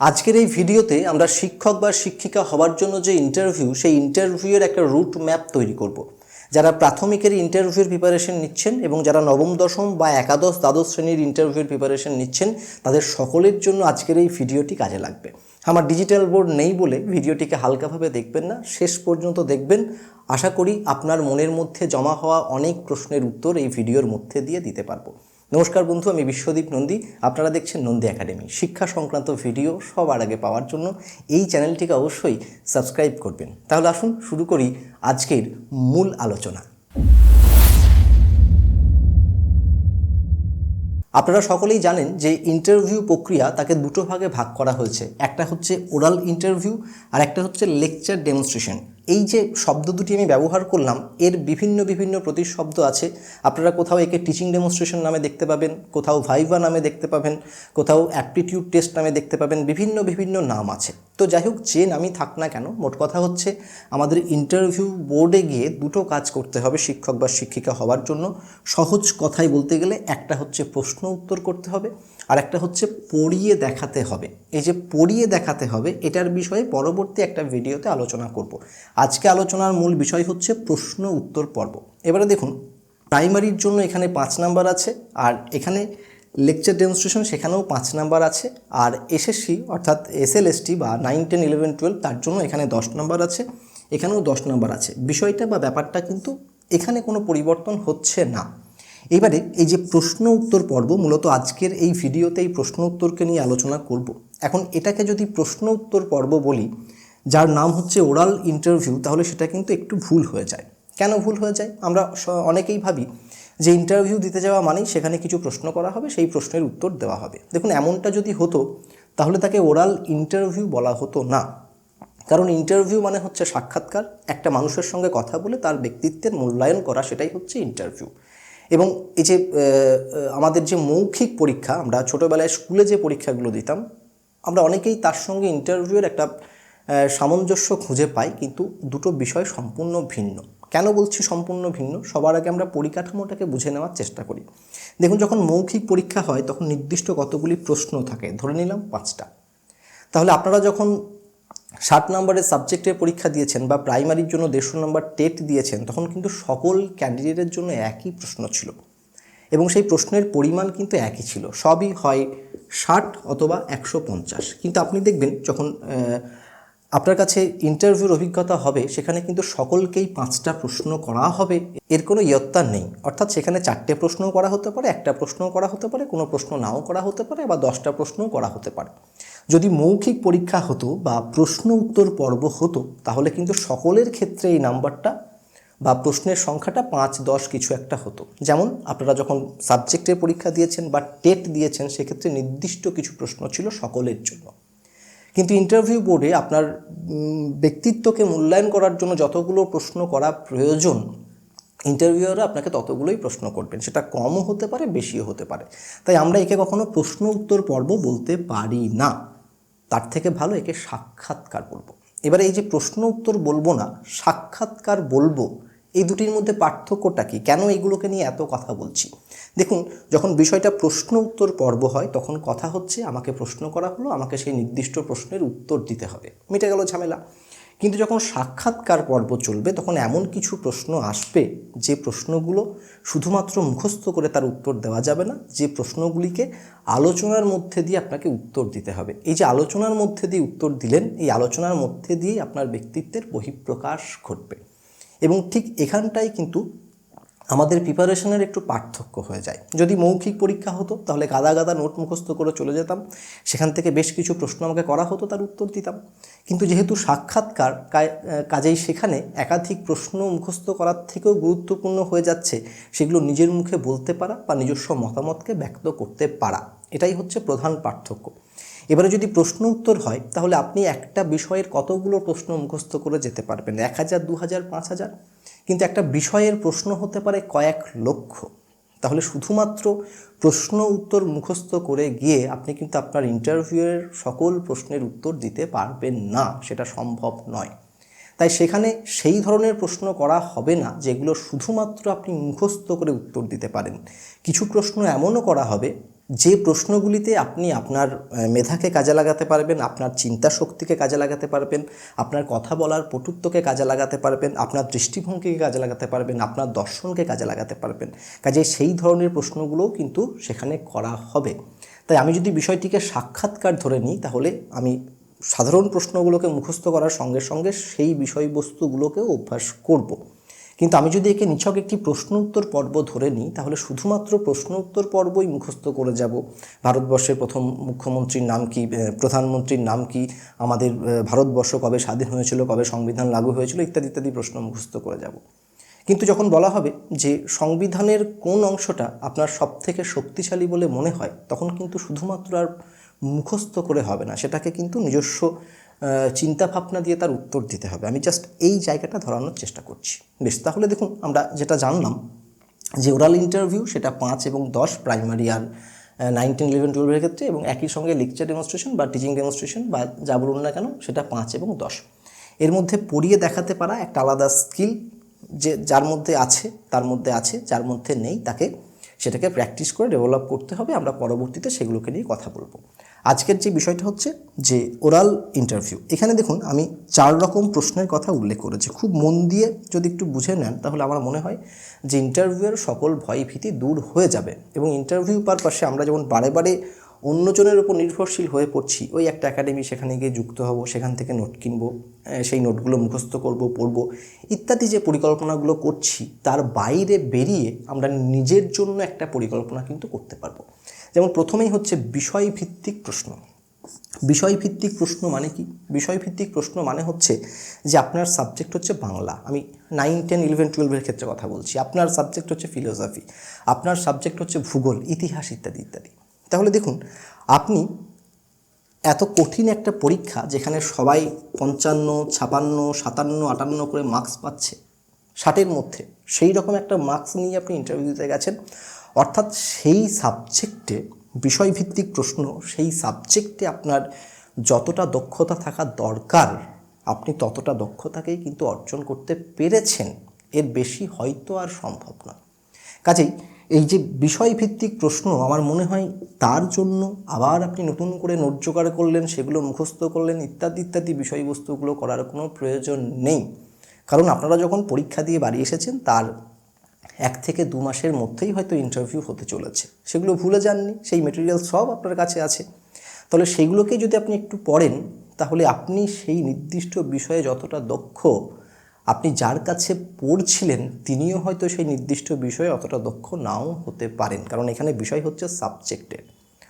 আজকের এই ভিডিওতে আমরা শিক্ষক বা শিক্ষিকা হওয়ার জন্য যে ইন্টারভিউ সেই ইন্টারভিউয়ের একটা রুট ম্যাপ তৈরি করব। যারা প্রাথমিকের ইন্টারভিউর প্রিপারেশন নিচ্ছেন এবং যারা নবম, দশম বা একাদশ, দ্বাদশ শ্রেণির ইন্টারভিউর প্রিপারেশন নিচ্ছেন, তাদের সকলের জন্য আজকের এই ভিডিওটি কাজে লাগবে। আমার ডিজিটাল বোর্ড নেই বলে ভিডিওটিকে হালকাভাবে দেখবেন না, শেষ পর্যন্ত দেখবেন। আশা করি আপনার মনের মধ্যে জমা হওয়া অনেক প্রশ্নের উত্তর এই ভিডিওর মধ্যে দিয়ে দিতে পারব। নমস্কার বন্ধু, আমি বিশ্বদীপ নন্দী। আপনারা দেখছেন নন্দী একাডেমি। শিক্ষা সংক্রান্ত ভিডিও সবার আগে পাওয়ার জন্য এই চ্যানেলটিকে অবশ্যই সাবস্ক্রাইব করবেন। তাহলে আসুন শুরু করি আজকের মূল আলোচনা। আপনারা সকলেই জানেন যে ইন্টারভিউ প্রক্রিয়া তাকে দুটো ভাগে ভাগ করা হয়েছে। একটা হচ্ছে ওরাল ইন্টারভিউ আর একটা হচ্ছে লেকচার ডেমনস্ট্রেশন। এই যে শব্দ দুটি আমি ব্যবহার করলাম, এর বিভিন্ন বিভিন্ন প্রতিশব্দ আছে। আপনারা কোথাও একে টিচিং ডেমনস্ট্রেশন নামে দেখতে পাবেন, কোথাও ভাইভা নামে দেখতে পাবেন, কোথাও অ্যাপটিটিউড টেস্ট নামে দেখতে পাবেন, বিভিন্ন বিভিন্ন নাম আছে। তো যাই হোক, যে নামই থাক না কেন, মোট কথা হচ্ছে আমাদের ইন্টারভিউ বোর্ডে গিয়ে দুটো কাজ করতে হবে শিক্ষক বা শিক্ষিকা হওয়ার জন্য। সহজ কথাই বলতে গেলে একটা হচ্ছে প্রশ্ন উত্তর করতে হবে আর একটা হচ্ছে পড়িয়ে দেখাতে হবে। এই যে পড়িয়ে দেখাতে হবে, এটার বিষয়ে পরবর্তী একটা ভিডিওতে আলোচনা করব। আজকে আলোচনার মূল বিষয় হচ্ছে প্রশ্ন উত্তর পর্ব। এবারে দেখুন প্রাইমারির জন্য এখানে পাঁচ নাম্বার আছে, আর এখানে লেকচার ডেমনস্ট্রেশন সেখানেও পাঁচ নাম্বার আছে, আর এসএসসি অর্থাৎ এসএলএসটি বা নাইন টেন ইলেভেন টুয়েলভ তার জন্য এখানে দশ নাম্বার আছে, এখানেও দশ নাম্বার আছে। বিষয়টা বা ব্যাপারটা কিন্তু এখানে কোনো পরিবর্তন হচ্ছে না। এবারে এই যে প্রশ্ন উত্তর পর্ব, মূলত আজকের এই ভিডিওতে এই প্রশ্ন উত্তরকে নিয়ে আলোচনা করব। এখন এটাকে যদি প্রশ্ন উত্তর পর্ব বলি, যার নাম হচ্ছে ওরাল ইন্টারভিউ, তাহলে সেটা কিন্তু একটু ভুল হয়ে যায়। কেন ভুল হয়ে যায়? আমরা অনেকেই ভাবি যে ইন্টারভিউ দিতে যাওয়া মানেই সেখানে কিছু প্রশ্ন করা হবে, সেই প্রশ্নের উত্তর দেওয়া হবে। দেখুন, এমনটা যদি হতো, তাহলে তাকে ওরাল ইন্টারভিউ বলা হতো না। কারণ ইন্টারভিউ মানে হচ্ছে সাক্ষাৎকার, একটা মানুষের সঙ্গে কথা বলে তার ব্যক্তিত্বের মূল্যায়ন করা, সেটাই হচ্ছে ইন্টারভিউ। এবং এই যে আমাদের যে মৌখিক পরীক্ষা, আমরা ছোটোবেলায় স্কুলে যে পরীক্ষাগুলো দিতাম, আমরা অনেকেই তার সঙ্গে ইন্টারভিউয়ের একটা সামঞ্জস্য খুঁজে পাই, কিন্তু দুটো বিষয় সম্পূর্ণ ভিন্ন। কেন বলছি সম্পূর্ণ ভিন্ন? সবার আগে আমরা পরিকাঠামোটাকে বুঝে নেওয়ার চেষ্টা করি। দেখুন, যখন মৌখিক পরীক্ষা হয়, তখন নির্দিষ্ট কতগুলি প্রশ্ন থাকে? ধরে নিলাম পাঁচটা। তাহলে আপনারা যখন ষাট নম্বরের সাবজেক্টের পরীক্ষা দিয়েছেন বা প্রাইমারির জন্য দেড়শো নম্বর টেট দিয়েছেন, তখন কিন্তু সকল ক্যান্ডিডেটের জন্য একই প্রশ্ন ছিল। এবং সেই প্রশ্নের পরিমাণ কিন্তু একই ছিল। সবই হয় ষাট অথবা একশো পঞ্চাশ। কিন্তু আপনি দেখবেন যখন আপনার কাছে ইন্টারভিউর অভিজ্ঞতা হবে, সেখানে কিন্তু সকলকেই পাঁচটা প্রশ্ন করা হবে, এর কোনো ইয়ত্তা নেই। অর্থাৎ সেখানে চারটে প্রশ্নও করা হতে পারে, একটা প্রশ্নও করা হতে পারে, কোনো প্রশ্ন নাও করা হতে পারে বা দশটা প্রশ্নও করা হতে পারে। যদি মৌখিক পরীক্ষা হতো বা প্রশ্ন উত্তর পর্ব হতো, তাহলে কিন্তু সকলের ক্ষেত্রে এই নাম্বারটা বা প্রশ্নের সংখ্যাটা পাঁচ, দশ কিছু একটা হতো। যেমন আপনারা যখন সাবজেক্টের পরীক্ষা দিয়েছেন বা টেট দিয়েছেন, সেক্ষেত্রে নির্দিষ্ট কিছু প্রশ্ন ছিল সকলের জন্য। কিন্তু ইন্টারভিউ বোর্ডে আপনার ব্যক্তিত্বকে মূল্যায়ন করার জন্য যতগুলো প্রশ্ন করা প্রয়োজন ইন্টারভিউয়াররা আপনাকে ততগুলোই প্রশ্ন করবেন। সেটা কমও হতে পারে, বেশিও হতে পারে। তাই আমরা একে কখনো প্রশ্ন উত্তর পর্ব বলতে পারি না। তার থেকে ভালো একে সাক্ষাৎকার বলব। এবারে এই যে প্রশ্ন উত্তর বলব না, সাক্ষাৎকার বলব এই দুটির মধ্যে পার্থক্যটা কি? কেন এগুলোকে নিয়ে এত কথা বলছি? দেখুন, যখন বিষয়টা প্রশ্ন উত্তর পর্ব হয়, তখন কথা হচ্ছে, আমাকে প্রশ্ন করা হলো, আমাকে সেই নির্দিষ্ট প্রশ্নের উত্তর দিতে হবে। মিটে গেল ঝামেলা। কিন্তু যখন সাক্ষাৎকার পর্ব চলবে, তখন এমন কিছু প্রশ্ন আসবে, যে প্রশ্নগুলো শুধুমাত্র মুখস্থ করে তার উত্তর দেওয়া যাবে না, যে প্রশ্নগুলিকে আলোচনার মধ্যে দিয়ে আপনাকে উত্তর দিতে হবে। এই যে আলোচনার মধ্যে দিয়ে উত্তর দিলেন, এই আলোচনার মধ্যে দিয়েই আপনার ব্যক্তিত্বের বহিঃপ্রকাশ ঘটবে। এবং ঠিক এখানটাই কিন্তু আমাদের প্রিপারেশনের একটু পার্থক্য হয়ে যায়। যদি মৌখিক পরীক্ষা হতো, তাহলে গাদা গাদা নোট মুখস্থ করে চলে যেতাম। সেখান থেকে বেশ কিছু প্রশ্ন আমাকে করা হতো, তার উত্তর দিতাম। কিন্তু যেহেতু সাক্ষাৎকার কাজেই সেখানে একাধিক প্রশ্ন মুখস্থ করার থেকেও গুরুত্বপূর্ণ হয়ে যাচ্ছে, সেগুলো নিজের মুখে বলতে পারা বা নিজস্ব মতামতকে ব্যক্ত করতে পারা। এটাই হচ্ছে প্রধান পার্থক্য। এবারে যদি প্রশ্ন উত্তর হয়, তাহলে আপনি একটা বিষয়ের কতগুলো প্রশ্ন মুখস্থ করে যেতে পারবেন? এক হাজার, দু হাজার, পাঁচ হাজার? কিন্তু একটা বিষয়ের প্রশ্ন হতে পারে কয়েক লক্ষ। তাহলে শুধুমাত্র প্রশ্ন উত্তর মুখস্থ করে গিয়ে আপনি কিন্তু আপনার ইন্টারভিউয়ের সকল প্রশ্নের উত্তর দিতে পারবেন না, সেটা সম্ভব নয়। তাই সেখানে সেই ধরনের প্রশ্ন করা হবে না, যেগুলো শুধুমাত্র আপনি মুখস্থ করে উত্তর দিতে পারেন। কিছু প্রশ্ন এমনও করা হবে যে প্রশ্নগুলিতে আপনি আপনার মেধাকে কাজে লাগাতে পারবেন, আপনার চিন্তা শক্তিকে কাজে লাগাতে পারবেন, আপনার কথা বলার পটুত্বকে কাজে লাগাতে পারবেন, আপনার দৃষ্টিভঙ্গিকে কাজে লাগাতে পারবেন, আপনার দর্শনকে কাজে লাগাতে পারবেন, কাজে সেই ধরনের প্রশ্নগুলোও কিন্তু সেখানে করা হবে তাই আমি যদি বিষয়টিকে সাক্ষাৎকার ধরে নিই, তাহলে আমি সাধারণ প্রশ্নগুলোকে মুখস্থ করার সঙ্গে সঙ্গে সেই বিষয়বস্তুগুলোকেও অভ্যাস করব। কিন্তু আমি যদি একে নিছক একটি প্রশ্ন উত্তর পর্ব ধরে নিই, তাহলে শুধুমাত্র প্রশ্ন উত্তর পর্বই মুখস্থ করে যাব। ভারতবর্ষের প্রথম মুখ্যমন্ত্রীর নাম কি? প্রধানমন্ত্রীর নাম কি? আমাদের ভারতবর্ষ কবে স্বাধীন হয়েছিল? কবে সংবিধান লাগু হয়েছিল? ইত্যাদি ইত্যাদি প্রশ্ন মুখস্থ করে যাব। কিন্তু যখন বলা হবে যে সংবিধানের কোন অংশটা আপনার সবথেকে শক্তিশালী বলে মনে হয়, তখন কিন্তু শুধুমাত্র আর মুখস্থ করে হবে না। সেটাকে কিন্তু নিজস্ব চিন্তা ভাবনা দিয়ে তার উত্তর দিতে হবে। আমি জাস্ট এই জায়গাটা ধরানোর চেষ্টা করছি। বেশ, তাহলে দেখুন, আমরা যেটা জানলাম যে ওরাল ইন্টারভিউ সেটা পাঁচ এবং দশ প্রাইমারি আর নাইনটিন ইলেভেন টুয়েলভের ক্ষেত্রে এবং একই সঙ্গে লেকচার ডেমনস্ট্রেশন বা টিচিং ডেমনস্ট্রেশন বা যা বলুন না কেন, সেটা পাঁচ এবং দশ। এর মধ্যে পড়িয়ে দেখাতে পারা একটা আলাদা স্কিল যে যার মধ্যে আছে, তার মধ্যে আছে, যার মধ্যে নেই, তাকে সেটাকে প্র্যাকটিস করে ডেভেলপ করতে হবে। আমরা পরবর্তীতে সেগুলোকে নিয়ে কথা বলব। আজকের যে বিষয়টা হচ্ছে যে ওরাল ইন্টারভিউ এখানে দেখুন, আমি চার রকম প্রশ্নের কথা উল্লেখ করেছি। খুব মন দিয়ে যদি একটু বুঝে নেন, তাহলে আমার মনে হয় যে ইন্টারভিউয়ের সকল ভয় ভীতি দূর হয়ে যাবে। এবং ইন্টারভিউ পারপাসে আমরা যেমন বারে বারে অন্যজনের উপর নির্ভরশীল হয়ে পড়ছি, ওই একটা একাডেমি সেখানে গিয়ে যুক্ত হব, সেখান থেকে নোট কিনবো সেই নোটগুলো মুখস্থ করব, পড়ব, ইত্যাদি যে পরিকল্পনাগুলো করছি, তার বাইরে বেরিয়ে আমরা নিজের জন্য একটা পরিকল্পনা কিন্তু করতে পারব। যেমন প্রথমেই হচ্ছে বিষয়ভিত্তিক প্রশ্ন। বিষয়ভিত্তিক প্রশ্ন মানে কি? বিষয়ভিত্তিক প্রশ্ন মানে হচ্ছে যে আপনার সাবজেক্ট হচ্ছে বাংলা। আমি নাইন টেন ইলেভেন টুয়েলভের ক্ষেত্রে কথা বলছি। আপনার সাবজেক্ট হচ্ছে ফিলোসফি আপনার সাবজেক্ট হচ্ছে ভূগোল, ইতিহাস ইত্যাদি ইত্যাদি। তাহলে দেখুন, আপনি এত কঠিন একটা পরীক্ষা যেখানে সবাই পঞ্চান্ন, ছাপান্ন, সাতান্ন, আটান্ন করে মার্কস পাচ্ছে, ষাটের মধ্যে সেই রকম একটা মার্কস নিয়ে আপনি ইন্টারভিউ দিতে গেছেন অর্থাৎ সেই সাবজেক্টে বিষয়ভিত্তিক প্রশ্ন, সেই সাবজেক্টে আপনার যতটা দক্ষতা থাকা দরকার, আপনি ততটা দক্ষতাকেই কিন্তু অর্জন করতে পেরেছেন। এর বেশি হয়তো আর সম্ভব নয় কাজেই এই যে বিষয়ভিত্তিক প্রশ্ন, আমার মনে হয় তার জন্য আবার আপনি নতুন করে নোট জোগাড় করলেন, সেগুলো মুখস্থ করলেন, ইত্যাদি ইত্যাদি বিষয়বস্তুগুলো করার কোনো প্রয়োজন নেই। কারণ আপনারা যখন পরীক্ষা দিয়ে বাড়ি এসেছেন, তার এক থেকে দু মাসের মধ্যেই হয়তো ইন্টারভিউ হতে চলেছে। সেগুলো ভুলে যাননি, সেই মেটেরিয়াল সব আপনার কাছে আছে। তাহলে সেইগুলোকে যদি আপনি একটু পড়েন, তাহলে আপনি সেই নির্দিষ্ট বিষয়ে যতটা দক্ষ, আপনি যার কাছে পড়ছিলেন, তিনিও হয়তো সেই নির্দিষ্ট বিষয়ে অতটা দক্ষ নাও হতে পারেন। কারণ এখানে বিষয় হচ্ছে সাবজেক্টের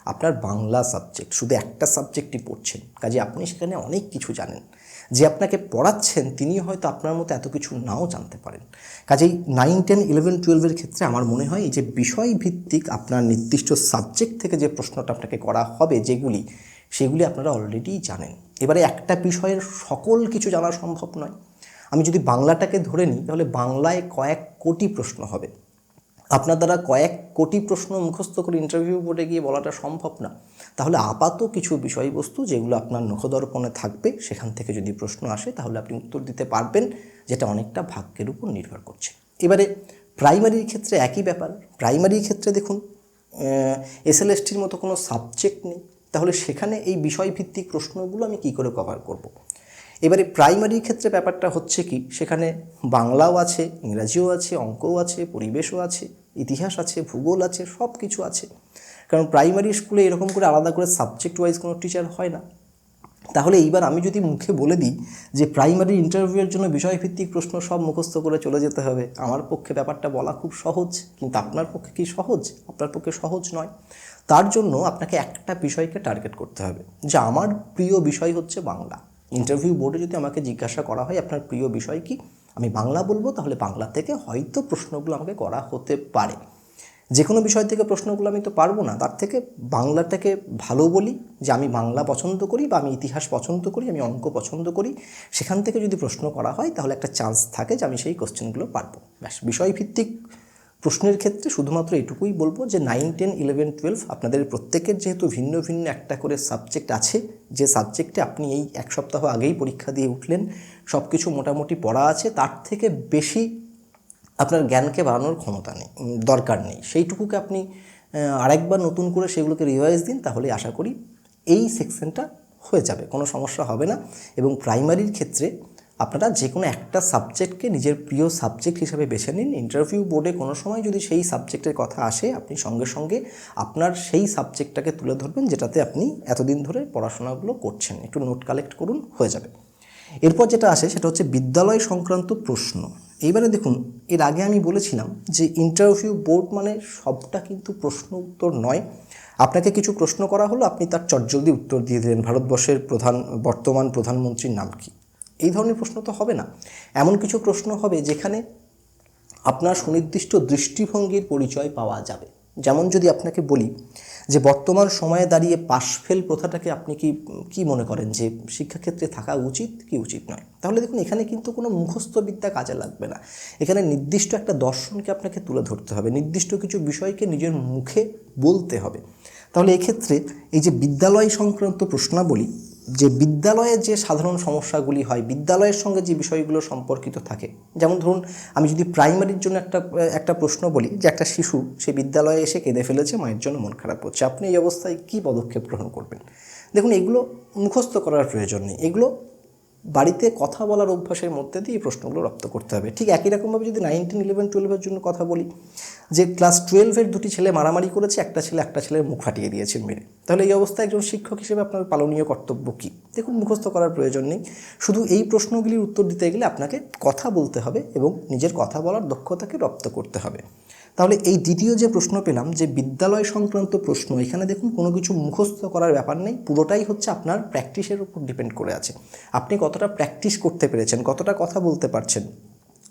আপনার বাংলা সাবজেক্ট শুধু একটা সাবজেক্টই পড়ছেন। কাজে আপনি সেখানে অনেক কিছু জানেন। যে আপনাকে পড়াচ্ছেন, তিনি হয়তো আপনার মতো এত কিছু নাও জানতে পারেন। কাজেই নাইন টেন ইলেভেন টুয়েলভের ক্ষেত্রে আমার মনে হয় এই যে বিষয় ভিত্তিক আপনার নির্দিষ্ট সাবজেক্ট থেকে যে প্রশ্নটা আপনাকে করা হবে যেগুলি, সেগুলি আপনারা অলরেডি জানেন। এবারে একটা বিষয়ের সকল কিছু জানা সম্ভব নয়। আমি যদি বাংলাটাকে ধরে নিই, তাহলে বাংলায় কয়েক কোটি প্রশ্ন হবে। আপনার দ্বারা কয়েক কোটি প্রশ্ন মুখস্থ করে ইন্টারভিউ বোর্ডে গিয়ে বলাটা সম্ভব না। তাহলে আপাত কিছু বিষয়বস্তু যেগুলো আপনার নখদর্পণে থাকবে, সেখান থেকে যদি প্রশ্ন আসে, তাহলে আপনি উত্তর দিতে পারবেন, যেটা অনেকটা ভাগ্যের উপর নির্ভর করছে। এবারে প্রাইমারির ক্ষেত্রে একই ব্যাপার। প্রাইমারির ক্ষেত্রে দেখুন এসএলএসটির মতো কোনো সাবজেক্ট নেই। তাহলে সেখানে এই বিষয়ভিত্তিক প্রশ্নগুলো আমি কি করে কভার করব। এবারে প্রাইমারির ক্ষেত্রে ব্যাপারটা হচ্ছে কি? সেখানে বাংলাও আছে, ইংরাজিও আছে, অঙ্কও আছে, পরিবেশও আছে, ইতিহাস আছে, ভূগোল আছে সব কিছু আছে। কারণ প্রাইমারি স্কুলে এরকম করে আলাদা করে সাবজেক্ট ওয়াইজ কোনো টিচার হয় না। তাহলে এইবার আমি যদি মুখে বলে দিই যে প্রাইমারি ইন্টারভিউয়ের জন্য বিষয়ভিত্তিক প্রশ্ন সব মুখস্থ করে চলে যেতে হবে, আমার পক্ষে ব্যাপারটা বলা খুব সহজ, কিন্তু আপনার পক্ষে কি সহজ? আপনার পক্ষে সহজ নয়। তার জন্য আপনাকে একটা বিষয়কে টার্গেট করতে হবে, যে আমার প্রিয় বিষয় হচ্ছে বাংলা। ইন্টারভিউ বোর্ডে যদি আমাকে জিজ্ঞাসা করা হয়, আপনার প্রিয় বিষয় কি? আমি বাংলা বলব, তাহলে বাংলা থেকে হয়তো প্রশ্নগুলো আমাকে করা হতে পারে। যে কোনো বিষয় থেকে প্রশ্নগুলো আমি তো পারব না, তার থেকে বাংলাটাকে ভালো বলি, যে আমি বাংলা পছন্দ করি বা আমি ইতিহাস পছন্দ করি, আমি অঙ্ক পছন্দ করি, সেখান থেকে যদি প্রশ্ন করা হয়, তাহলে একটা চান্স থাকে যে আমি সেই কোশ্চেনগুলো পারব। ব্যাস, বিষয়ভিত্তিক প্রশ্নের ক্ষেত্রে শুধুমাত্র এটুকুই বলব যে নাইন টেন ইলেভেন টুয়েলভ আপনাদের প্রত্যেকের যেহেতু ভিন্ন ভিন্ন একটা করে সাবজেক্ট আছে, যে সাবজেক্টে আপনি এই এক সপ্তাহ আগেই পরীক্ষা দিয়ে উঠলেন সব কিছু মোটামুটি পড়া আছে, তার থেকে বেশি আপনার জ্ঞানকে বাড়ানোর ক্ষমতা নেই দরকার নেই। সেইটুকুকে আপনি আরেকবার নতুন করে সেগুলোকে রিভাইজ দিন, তাহলে আশা করি এই সেকশনটা হয়ে যাবে, কোনো সমস্যা হবে না। এবং প্রাইমারির ক্ষেত্রে আপনারা যে কোনো একটা সাবজেক্টকে নিজের প্রিয় সাবজেক্ট হিসাবে বেছে নিন। ইন্টারভিউ বোর্ডে কোনো সময় যদি সেই সাবজেক্টের কথা আসে, আপনি সঙ্গে সঙ্গে আপনার সেই সাবজেক্টটাকে তুলে ধরবেন, যেটাতে আপনি এতদিন ধরে পড়াশোনাগুলো করছেন। একটু নোট কালেক্ট করুন, হয়ে যাবে। এরপর যেটা আসে, সেটা হচ্ছে বিদ্যালয় সংক্রান্ত প্রশ্ন। এইবারে দেখুন, এর আগে আমি বলেছিলাম যে ইন্টারভিউ বোর্ড মানে সবটা কিন্তু প্রশ্ন উত্তর নয়। আপনাকে কিছু প্রশ্ন করা হলো, আপনি তার চটজলদি উত্তর দিয়ে দিলেন। ভারতবর্ষের প্রধান, বর্তমান প্রধানমন্ত্রীর নাম কি? এই ধরনের প্রশ্ন তো হবে না। এমন কিছু প্রশ্ন হবে যেখানে আপনার সুনির্দিষ্ট দৃষ্টিভঙ্গির পরিচয় পাওয়া যাবে। যেমন যদি আপনাকে বলি যে বর্তমান সময়ে দাঁড়িয়ে পাশ ফেল প্রথাটাকে আপনি কি কি মনে করেন যে শিক্ষাক্ষেত্রে থাকা উচিত কি উচিত নয়? তাহলে দেখুন, এখানে কিন্তু কোনো মুখস্থবিদ্যা কাজে লাগবে না। এখানে নির্দিষ্ট একটা দর্শনকে আপনাকে তুলে ধরতে হবে। নির্দিষ্ট কিছু বিষয়কে নিজের মুখে বলতে হবে। তাহলে এক্ষেত্রে এই যে বিদ্যালয় সংক্রান্ত প্রশ্নাবলী যে বিদ্যালয়ে যে সাধারণ সমস্যাগুলি হয়, বিদ্যালয়ের সঙ্গে যে বিষয়গুলো সম্পর্কিত থাকে, যেমন ধরুন, আমি যদি প্রাইমারির জন্য একটা একটা প্রশ্ন বলি যে একটা শিশু, সে বিদ্যালয়ে এসে কেঁদে ফেলেছে, মায়ের জন্য মন খারাপ করছে আপনি এই অবস্থায় কী পদক্ষেপ গ্রহণ করবেন? দেখুন, এগুলো মুখস্থ করার প্রয়োজন নেই, এগুলো বাড়িতে কথা বলার অভ্যাসের মধ্যে দিয়ে এই প্রশ্নগুলো রপ্ত করতে হবে। ঠিক একই রকমভাবে যদি নাইনটিন ইলেভেন টুয়েলভের জন্য কথা বলি, যে ক্লাস টুয়েলভের দুটি ছেলে মারামারি করেছে, একটা ছেলে একটা ছেলের মুখ ফাটিয়ে দিয়েছেন মেরে। তাহলে এই অবস্থায় একজন শিক্ষক হিসেবে আপনার পালনীয় কর্তব্য কী? দেখুন, মুখস্থ করার প্রয়োজন নেই। শুধু এই প্রশ্নগুলির উত্তর দিতে গেলে আপনাকে কথা বলতে হবে এবং নিজের কথা বলার দক্ষতাকে রপ্ত করতে হবে। তাহলে এই দ্বিতীয় যে প্রশ্ন পেলাম যে বিদ্যালয় সংক্রান্ত প্রশ্ন, এখানে দেখুন কোনো কিছু মুখস্থ করার ব্যাপার নেই, পুরোটাই হচ্ছে আপনার প্র্যাকটিসের উপর ডিপেন্ড করে আছে। আপনি কতটা প্র্যাকটিস করতে পেরেছেন, কতটা কথা বলতে পারছেন,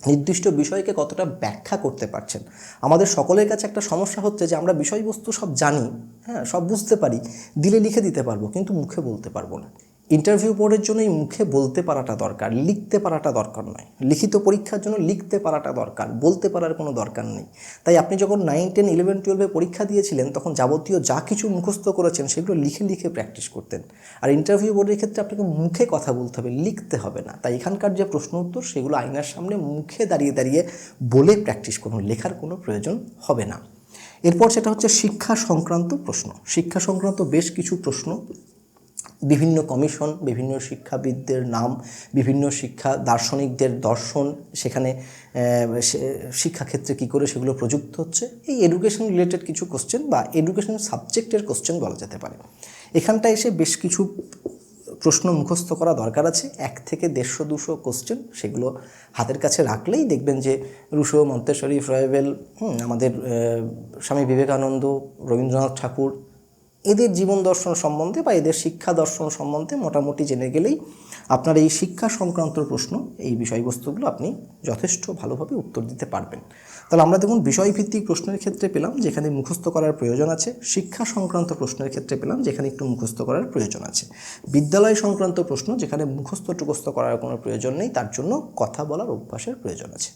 নির্দিষ্ট বিষয়কে কতটা ব্যাখ্যা করতে পারছেন। আমাদের সকলের কাছে একটা সমস্যা হচ্ছে যে আমরা বিষয়বস্তু সব জানি হ্যাঁ সব বুঝতে পারি, দিলে লিখে দিতে পারব, কিন্তু মুখে বলতে পারব না। ইন্টারভিউ বোর্ডের জন্য এই মুখে বলতে পারাটা দরকার, লিখতে পারাটা দরকার নয়। লিখিত পরীক্ষার জন্য লিখতে পারাটা দরকার, বলতে পারার কোনো দরকার নেই। তাই আপনি যখন নাইন টেন ইলেভেন টুয়েলভে পরীক্ষা দিয়েছিলেন, তখন যাবতীয় যা কিছু মুখস্থ করেছেন, সেগুলো লিখে লিখে প্র্যাকটিস করতেন। আর ইন্টারভিউ বোর্ডের ক্ষেত্রে আপনাকে মুখে কথা বলতে হবে, লিখতে হবে না। তাই এখানকার যে প্রশ্ন উত্তর, সেগুলো আয়নার সামনে মুখে দাঁড়িয়ে দাঁড়িয়ে বলে প্র্যাকটিস করুন, লেখার কোনো প্রয়োজন হবে না। এরপর সেটা হচ্ছে শিক্ষা সংক্রান্ত প্রশ্ন। শিক্ষা সংক্রান্ত বেশ কিছু প্রশ্ন বিভিন্ন কমিশন, বিভিন্ন শিক্ষাবিদদের নাম, বিভিন্ন শিক্ষা দার্শনিকদের দর্শন, সেখানে শিক্ষাক্ষেত্রে কী করে সেগুলো প্রযুক্ত হচ্ছে, এই এডুকেশন রিলেটেড কিছু কোশ্চেন বা এডুকেশন সাবজেক্টের কোশ্চেন বলা যেতে পারে। এখানটা এসে বেশ কিছু প্রশ্ন মুখস্থ করা দরকার আছে। এক থেকে দেড়শো, দুশো কোশ্চেন সেগুলো হাতের কাছে রাখলেই দেখবেন যে রুশো, মন্তেশ্বরী, ফ্রয়েবেল আমাদের স্বামী বিবেকানন্দ, রবীন্দ্রনাথ ঠাকুর এদের জীবন দর্শন সম্বন্ধে বা এদের শিক্ষা দর্শন সম্বন্ধে মোটামুটি জেনে গেলেই আপনার এই শিক্ষা সংক্রান্ত প্রশ্ন, এই বিষয়বস্তুগুলো আপনি যথেষ্ট ভালোভাবে উত্তর দিতে পারবেন। তাহলে আমরা দেখুন বিষয়ভিত্তিক প্রশ্নের ক্ষেত্রে পেলাম, যেখানে মুখস্থ করার প্রয়োজন আছে। শিক্ষা সংক্রান্ত প্রশ্নের ক্ষেত্রে পেলাম, যেখানে একটু মুখস্থ করার প্রয়োজন আছে। বিদ্যালয় সংক্রান্ত প্রশ্ন, যেখানে মুখস্থ টুকস্থ করার কোনো প্রয়োজন নেই, তার জন্য কথা বলার অভ্যাসের প্রয়োজন আছে।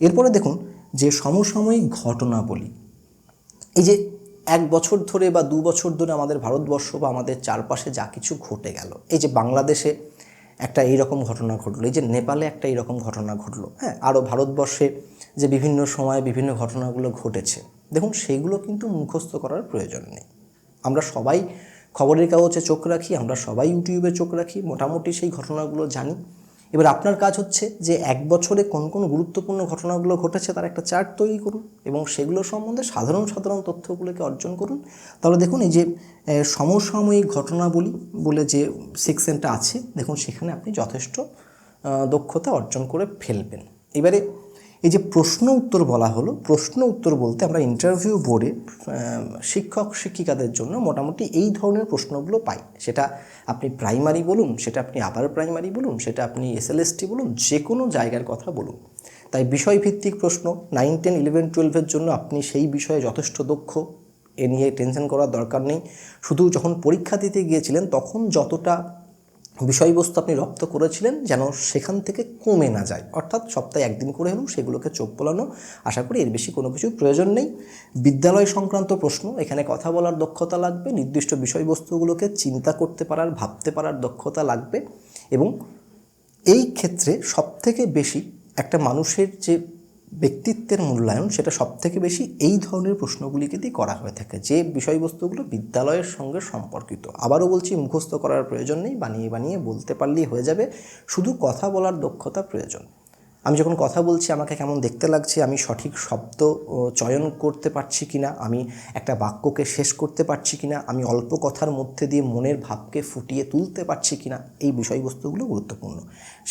এরপরে দেখুন যে সমসাময়িক ঘটনা বলি এই যে এক বছর ধরে বা দু বছর ধরে আমাদের ভারতবর্ষ বা আমাদের চারপাশে যা কিছু ঘটে গেল। এই যে বাংলাদেশে একটা এইরকম ঘটনা ঘটলো, এই যে নেপালে একটা এইরকম ঘটনা ঘটলো হ্যাঁ আরও ভারতবর্ষে যে বিভিন্ন সময়ে বিভিন্ন ঘটনাগুলো ঘটেছে, দেখুন সেইগুলো কিন্তু মুখস্থ করার প্রয়োজন নেই। আমরা সবাই খবরের কাগজে চোখ রাখি, আমরা সবাই ইউটিউবে চোখ রাখি, মোটামুটি সেই ঘটনাগুলো জানি। এবার আপনার কাজ হচ্ছে যে এক বছরে কোন কোন গুরুত্বপূর্ণ ঘটনাগুলো ঘটেছে তার একটা চার্ট তৈরি করুন এবং সেগুলো সম্বন্ধে সাধারণ সাধারণ তথ্যগুলোকে অর্জন করুন। তাহলে দেখুন এই যে সমসাময়িক ঘটনাবলী বলে যে সেকশনটা আছে, দেখুন সেখানে আপনি যথেষ্ট দক্ষতা অর্জন করে ফেলবেন। এবারে এই যে প্রশ্ন উত্তর বলা হলো, প্রশ্ন উত্তর বলতে আমরা ইন্টারভিউ বোর্ডে শিক্ষক, শিক্ষিকাদের জন্য মোটামুটি এই ধরনের প্রশ্নগুলো পাই। সেটা আপনি প্রাইমারি বলুন, সেটা আপনি আপার প্রাইমারি বলুন, সেটা আপনি এসএলএসটি বলুন যে কোনো জায়গার কথা বলুন। তাই বিষয়ভিত্তিক প্রশ্ন নাইন টেন ইলেভেন টুয়েলভের জন্য আপনি সেই বিষয়ে যথেষ্ট দক্ষ, এ নিয়ে টেনশন করার দরকার নেই। শুধু যখন পরীক্ষা দিতে গিয়েছিলেন, তখন যতটা বিষয়বস্তু আপনি রপ্ত করেছিলেন যেন সেখান থেকে কমে না যায়। অর্থাৎ সপ্তাহে একদিন করে হলেও সেগুলোকে চোখ পোলানো আশা করি এর বেশি কোনো কিছু প্রয়োজন নেই। বিদ্যালয় সংক্রান্ত প্রশ্ন, এখানে কথা বলার দক্ষতা লাগবে, নির্দিষ্ট বিষয়বস্তুগুলোকে চিন্তা করতে পারার, ভাবতে পারার দক্ষতা লাগবে এবং এই ক্ষেত্রে সবথেকে বেশি একটা মানুষের যে ব্যক্তিত্বের মূল্যায়ন সেটা সব থেকে বেশি এই ধরনের প্রশ্নগুলিকে দিয়ে করা হয়ে থাকে, যে বিষয়বস্তুগুলো বিদ্যালয়ের সঙ্গে সম্পর্কিত। আবারও বলছি, মুখস্থ করার প্রয়োজন নেই, বানিয়ে বানিয়ে বলতে পারলেই হয়ে যাবে, শুধু কথা বলার দক্ষতা প্রয়োজন। আমি যখন কথা বলছি, আমাকে কেমন দেখতে লাগছে, আমি সঠিক শব্দ চয়ন করতে পারছি কিনা, আমি একটা বাক্যকে শেষ করতে পারছি কি না আমি অল্প কথার মধ্যে দিয়ে মনের ভাবকে ফুটিয়ে তুলতে পারছি কি না এই বিষয়বস্তুগুলো গুরুত্বপূর্ণ।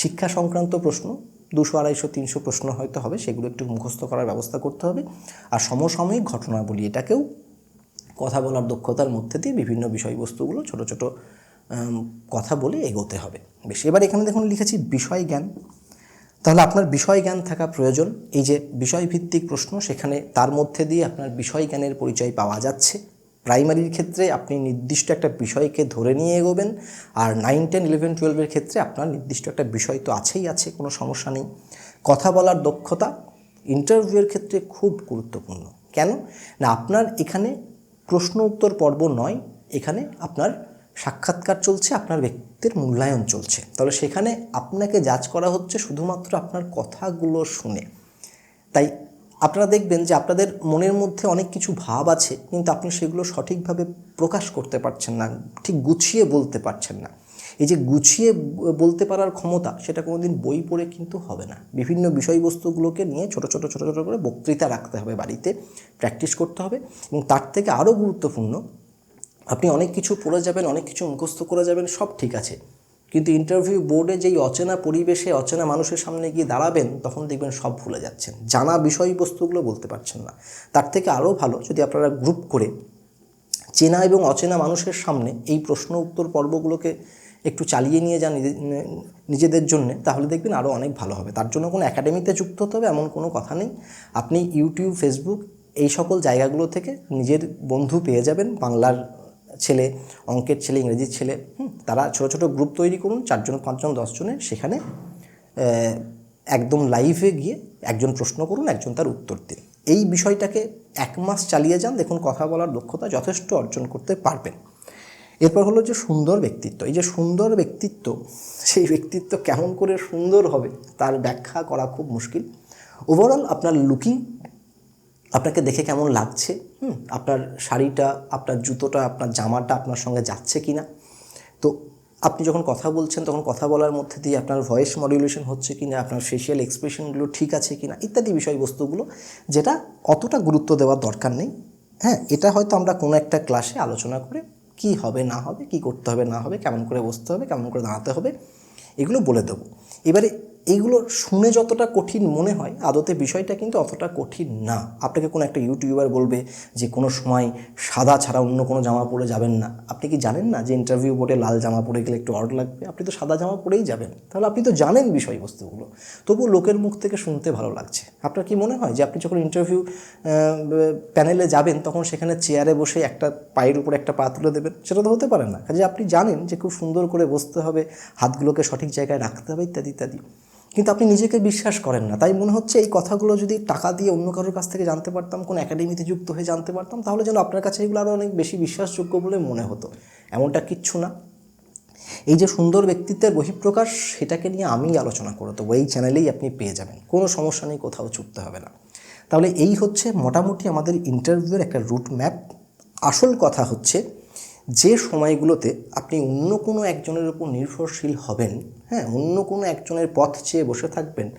শিক্ষা সংক্রান্ত প্রশ্ন দুশো, আড়াইশো, তিনশো প্রশ্ন হয়তো হবে, সেগুলো একটু মুখস্থ করার ব্যবস্থা করতে হবে। আর সমসাময়িক ঘটনাবলী, এটাকেও কথা বলার দক্ষতার মধ্যে দিয়ে বিভিন্ন বিষয়বস্তুগুলো ছোট ছোট কথা বলে এগোতে হবে। বেশ, এবার এখানে দেখুন লিখেছি বিষয় জ্ঞান। তাহলে আপনার বিষয় জ্ঞান থাকা প্রয়োজন। এই যে বিষয়ভিত্তিক প্রশ্ন, সেখানে তার মধ্যে দিয়ে আপনার বিষয় জ্ঞানের পরিচয় পাওয়া যাচ্ছে। প্রাইমারির ক্ষেত্রে আপনি নির্দিষ্ট একটা বিষয়কে ধরে নিয়ে এগোবেন, আর নাইন, টেন, ইলেভেন, টুয়েলভের ক্ষেত্রে আপনার নির্দিষ্ট একটা বিষয় তো আছেই আছে, কোনো সমস্যা নেই। কথা বলার দক্ষতা ইন্টারভিউয়ের ক্ষেত্রে খুব গুরুত্বপূর্ণ। কেন? না, আপনার এখানে প্রশ্ন উত্তর পর্ব নয়, এখানে আপনার সাক্ষাৎকার চলছে, আপনার ব্যক্তির মূল্যায়ন চলছে। তাহলে সেখানে আপনাকে জাজ করা হচ্ছে শুধুমাত্র আপনার কথাগুলো শুনে। তাই আপনারা দেখবেন যে আপনাদের মনের মধ্যে অনেক কিছু ভাব আছে, কিন্তু আপনি সেগুলো সঠিকভাবে প্রকাশ করতে পারছেন না, ঠিক গুছিয়ে বলতে পারছেন না। এই যে গুছিয়ে বলতে পারার ক্ষমতা, সেটা কোনোদিন বই পড়ে কিন্তু হবে না। বিভিন্ন বিষয়বস্তুগুলোকে নিয়ে ছোট ছোট ছোট ছোট করে বক্তৃতা রাখতে হবে বাড়িতে, প্র্যাকটিস করতে হবে এবং তার থেকে আরও গুরুত্বপূর্ণ, আপনি অনেক কিছু পড়ে যাবেন, অনেক কিছু মুখস্থ করে যাবেন, সব ঠিক আছে। কিন্তু ইন্টারভিউ বোর্ডে যেই অচেনা পরিবেশে অচেনা মানুষের সামনে গিয়ে দাঁড়াবেন, তখন দেখবেন সব ভুলে যাচ্ছেন। জানা বিষয়বস্তুগুলো বলতে পারছেন না। তার থেকে আরও ভালো যদি আপনারা গ্রুপ করে চেনা এবং অচেনা মানুষের সামনে এই প্রশ্ন উত্তর পর্বগুলোকে একটু চালিয়ে নিয়ে যান নিজে- নিজেদের জন্য, তাহলে দেখবেন আরও অনেক ভালো হবে। তার জন্য কোনো একাডেমিতে যুক্ত হতে হবে, এমন কোনো কথা নেই। আপনি ইউটিউব ফেসবুক এই সকল জায়গাগুলো থেকে নিজের বন্ধু পেয়ে যাবেন বাংলার ছেলে, অঙ্কের ছেলে, ইংরেজির ছেলে তারা ছোটো ছোটো গ্রুপ তৈরি করুন, চারজন, পাঁচজন, দশজনের, সেখানে একদম লাইভে গিয়ে একজন প্রশ্ন করুন, একজন তার উত্তর দিন। এই বিষয়টাকে এক মাস চালিয়ে যান, দেখুন কথা বলার দক্ষতা যথেষ্ট অর্জন করতে পারবেন। এরপর হলো যে সুন্দর ব্যক্তিত্ব। এই যে সুন্দর ব্যক্তিত্ব, সেই ব্যক্তিত্ব কেমন করে সুন্দর হবে, তার ব্যাখ্যা করা খুব মুশকিল। ওভারঅল আপনার লুকিং আপনাকে দেখে কেমন লাগছে হুম, আপনার শাড়িটা, আপনার জুতোটা, আপনার জামাটা আপনার সঙ্গে যাচ্ছে কি না তো আপনি যখন কথা বলছেন, তখন কথা বলার মধ্যে দিয়ে আপনার ভয়েস মডিউলেশন হচ্ছে কি না আপনার ফেশিয়াল এক্সপ্রেশনগুলো ঠিক আছে কি না ইত্যাদি বিষয়বস্তুগুলো যেটা অতটা গুরুত্ব দেওয়ার দরকার নেই। হ্যাঁ এটা হয়তো আমরা কোনো একটা ক্লাসে আলোচনা করে কি হবে, না হবে, কি করতে হবে, না হবে, কেমন করে বসতে হবে, কেমন করে দাঁড়াতে হবে, এগুলো বলে দেবো। এবারে এইগুলো শুনে যতটা কঠিন মনে হয়, আদতে বিষয়টা কিন্তু অতটা কঠিন না। আপনাকে কোনো একটা ইউটিউবার বলবে যে, কোনো সময় সাদা ছাড়া অন্য কোনো জামা পরে যাবেন না। আপনি কি জানেন না যে ইন্টারভিউ বোর্ডে লাল জামা পরে গেলে একটু অড লাগবে? আপনি তো সাদা জামা পরেই যাবেন। তাহলে আপনি তো জানেন বিষয়বস্তুগুলো। তবুও লোকের মুখ থেকে শুনতে ভালো লাগছে। আপনার কি মনে হয় যে, আপনি যখন ইন্টারভিউ প্যানেলে যাবেন, তখন সেখানে চেয়ারে বসে একটা পায়ের উপরে একটা পা তুলে দেবেন? সেটা তো হতে পারে না। কাজে আপনি জানেন যে, খুব সুন্দর করে বসতে হবে, হাতগুলোকে সঠিক জায়গায় রাখতে হবে, ইত্যাদি ইত্যাদি। কিন্তু আপনি নিজেকে বিশ্বাস করেন না। তাই মনে হচ্ছে এই কথাগুলো যদি টাকা দিয়ে অন্য কারোর কাছ থেকে জানতে পারতাম, কোনো একাডেমিতে যুক্ত হয়ে জানতে পারতাম, তাহলে যেন আপনার কাছে এগুলো আরও অনেক বেশি বিশ্বাসযোগ্য বলে মনে হতো। এমনটা কিচ্ছু না। এই যে সুন্দর ব্যক্তিত্বের বহিঃপ্রকাশ, সেটাকে নিয়ে আমিই আলোচনা করে দেবো এই চ্যানেলেই আপনি পেয়ে যাবেন। কোনো সমস্যা নেই, কোথাও ছুটতে হবে না। তাহলে এই হচ্ছে মোটামুটি আমাদের ইন্টারভিউয়ের একটা রুট ম্যাপ আসল কথা হচ্ছে যে সময়গুলোতে আপনি অন্য কোনো একজনের উপর নির্ভরশীল হবেন হ্যাঁ অন্য কোনো একজনের পথ চেয়ে বসে থাকবেন,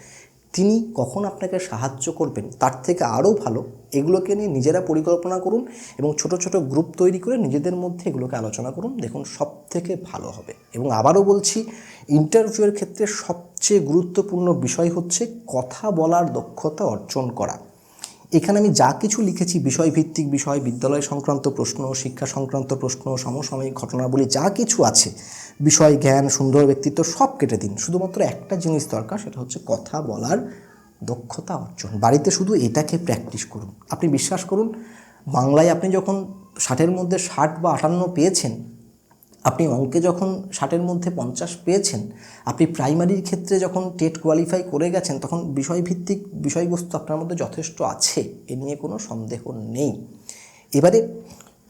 তিনি কখন আপনাকে সাহায্য করবেন, তার থেকে আরও ভালো, এগুলোকে নিয়ে নিজেরা পরিকল্পনা করুন এবং ছোট ছোট গ্রুপ তৈরি করে নিজেদের মধ্যে এগুলোকে আলোচনা করুন, দেখুন সব থেকে ভালো হবে। এবং আবারও বলছি ইন্টারভিউয়ের ক্ষেত্রে সবচেয়ে গুরুত্বপূর্ণ বিষয় হচ্ছে কথা বলার দক্ষতা অর্জন করা। এখানে আমি যা কিছু লিখেছি, বিষয়ভিত্তিক বিষয়, বিদ্যালয় সংক্রান্ত প্রশ্ন, শিক্ষা সংক্রান্ত প্রশ্ন, সমসাময়িক ঘটনাবলী, যা কিছু আছে, বিষয়, জ্ঞান, সুন্দর ব্যক্তিত্ব, সব কেটে দিন। শুধুমাত্র একটা জিনিস দরকার, সেটা হচ্ছে কথা বলার দক্ষতা অর্জন। বাড়িতে শুধু এটাকে প্র্যাকটিস করুন। আপনি বিশ্বাস করুন, বাংলায় আপনি যখন ষাটের মধ্যে ষাট বা আটান্ন পেয়েছেন আপনি অঙ্কে যখন ষাটের মধ্যে পঞ্চাশ পেয়েছেন, আপনি প্রাইমারির ক্ষেত্রে যখন টেট কোয়ালিফাই করে গেছেন, তখন বিষয়ভিত্তিক বিষয়বস্তু আপনার মধ্যে যথেষ্ট আছে, এ নিয়ে কোনো সন্দেহ নেই। এবারে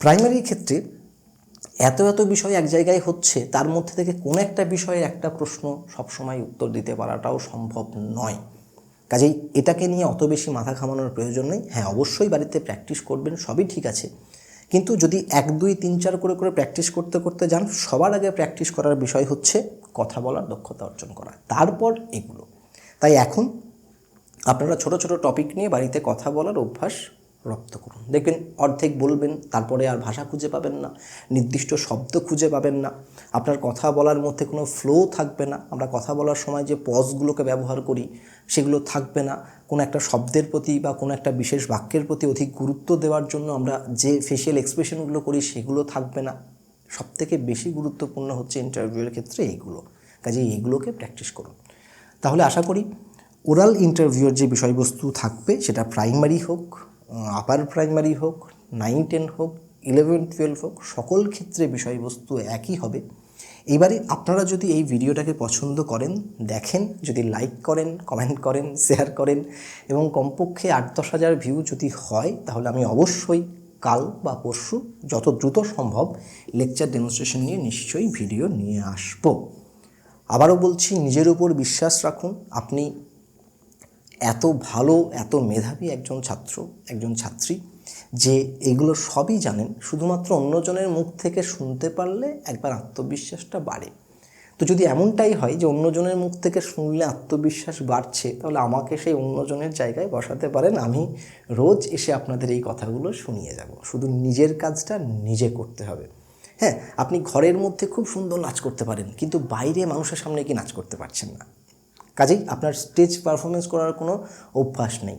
প্রাইমারির ক্ষেত্রে এত এত বিষয় এক জায়গায় হচ্ছে, তার মধ্যে থেকে কোনো একটা বিষয়ের একটা প্রশ্ন সবসময় উত্তর দিতে পারাটাও সম্ভব নয়। কাজেই এটাকে নিয়ে অত বেশি মাথা ঘামানোর প্রয়োজন নেই। হ্যাঁ অবশ্যই বাড়িতে প্র্যাকটিস করবেন, সবই ঠিক আছে। কিন্তু যদি এক, দুই, তিন, চার করে করে প্র্যাকটিস করতে করতে যান, সবার আগে প্র্যাকটিস করার বিষয় হচ্ছে কথা বলার দক্ষতা অর্জন করা। তারপর এগুলো। তাই এখন আপনারা ছোট ছোট টপিক নিয়ে বাড়িতে কথা বলার অভ্যাস রপ্ত করুন। দেখবেন অর্ধেক বলবেন, তারপরে আর ভাষা খুঁজে পাবেন না, নির্দিষ্ট শব্দ খুঁজে পাবেন না। আপনার কথা বলার মধ্যে কোনো ফ্লো থাকবে না। আমরা কথা বলার সময় যে পজগুলোকে ব্যবহার করি, সেগুলো থাকবে না। কোনো একটা শব্দের প্রতি বা কোনো একটা বিশেষ বাক্যের প্রতি অধিক গুরুত্ব দেওয়ার জন্য আমরা যে ফেশিয়াল এক্সপ্রেশনগুলো করি, সেগুলো থাকবে না। সবথেকে বেশি গুরুত্বপূর্ণ হচ্ছে ইন্টারভিউয়ের ক্ষেত্রে এইগুলো কাজে এইগুলোকে প্র্যাকটিস করুন। তাহলে আশা করি ওরাল ইন্টারভিউয়ের যে বিষয়বস্তু থাকবে, সেটা প্রাইমারি হোক আপার প্রাইমারি হোক নাইন টেন হোক ইলেভেন টুয়েলভ হোক, সকল ক্ষেত্রে বিষয়বস্তু একই হবে। এবারে আপনারা যদি এই ভিডিওটাকে পছন্দ করেন, দেখেন, যদি লাইক করেন কমেন্ট করেন শেয়ার করেন, এবং কমপক্ষে আট দশ হাজার ভিউ যদি হয়, তাহলে আমি অবশ্যই কাল বা পরশু যত দ্রুত সম্ভব লেকচার ডেমনস্ট্রেশন নিয়ে নিশ্চয়ই ভিডিও নিয়ে আসব। আবারও বলছি, নিজের উপর বিশ্বাস রাখুন, আপনি এত ভালো, এত মেধাবী একজন ছাত্র, একজন ছাত্রী যে এগুলো সবই জানেন, শুধুমাত্র অন্যজনের মুখ থেকে শুনতে পারলে একবার আত্মবিশ্বাসটা বাড়ে। তো যদি এমনটাই হয় যে অন্যজনের মুখ থেকে শুনলে আত্মবিশ্বাস বাড়ছে, তাহলে আমাকে সেই অন্যজনের জায়গায় বসাতে পারেন, আমি রোজ এসে আপনাদের এই কথাগুলো শুনিয়ে যাব। শুধু নিজের কাজটা নিজে করতে হবে। হ্যাঁ আপনি ঘরের মধ্যে খুব সুন্দর নাচ করতে পারেন, কিন্তু বাইরে মানুষের সামনে কি নাচ করতে পারছেন না? কাজেই আপনার স্টেজ পারফরমেন্স করার কোনো অভ্যাস নেই।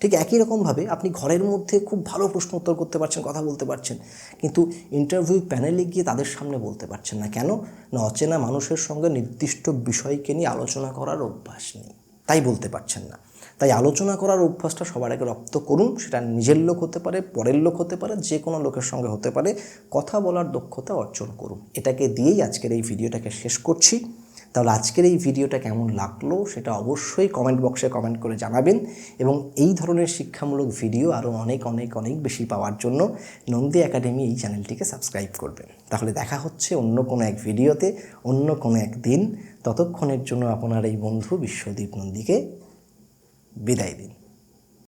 ঠিক একই রকমভাবে আপনি ঘরের মধ্যে খুব ভালো প্রশ্ন উত্তর করতে পারছেন, কথা বলতে পারছেন, কিন্তু ইন্টারভিউ প্যানেলে গিয়ে তাদের সামনে বলতে পারছেন না। কেন? না অচেনা মানুষের সঙ্গে নির্দিষ্ট বিষয়কে নিয়ে আলোচনা করার অভ্যাস নেই। তাই বলতে পারছেন না। তাই আলোচনা করার অভ্যাসটা সবার আগে রপ্ত করুন। সেটা নিজের লোক হতে পারে, পরের লোক হতে পারে, যে কোনো লোকের সঙ্গে হতে পারে। কথা বলার দক্ষতা অর্জন করুন। এটাকে দিয়েই আজকের এই ভিডিওটাকে শেষ করছি। তাহলে আজকের এই ভিডিওটা কেমন লাগল সেটা অবশ্যই কমেন্ট বক্সে কমেন্ট করে জানাবেন এবং এই ধরনের শিক্ষামূলক ভিডিও আরও অনেক অনেক অনেক বেশি পাওয়ার জন্য নন্দী একাডেমি এই চ্যানেলটিকে সাবস্ক্রাইব করবেন। তাহলে দেখা হচ্ছে অন্য কোনো এক ভিডিওতে অন্য কোনো এক দিন। ততক্ষণের জন্য আপনার এই বন্ধু বিশ্বদীপ নন্দীকে বিদায় দিন।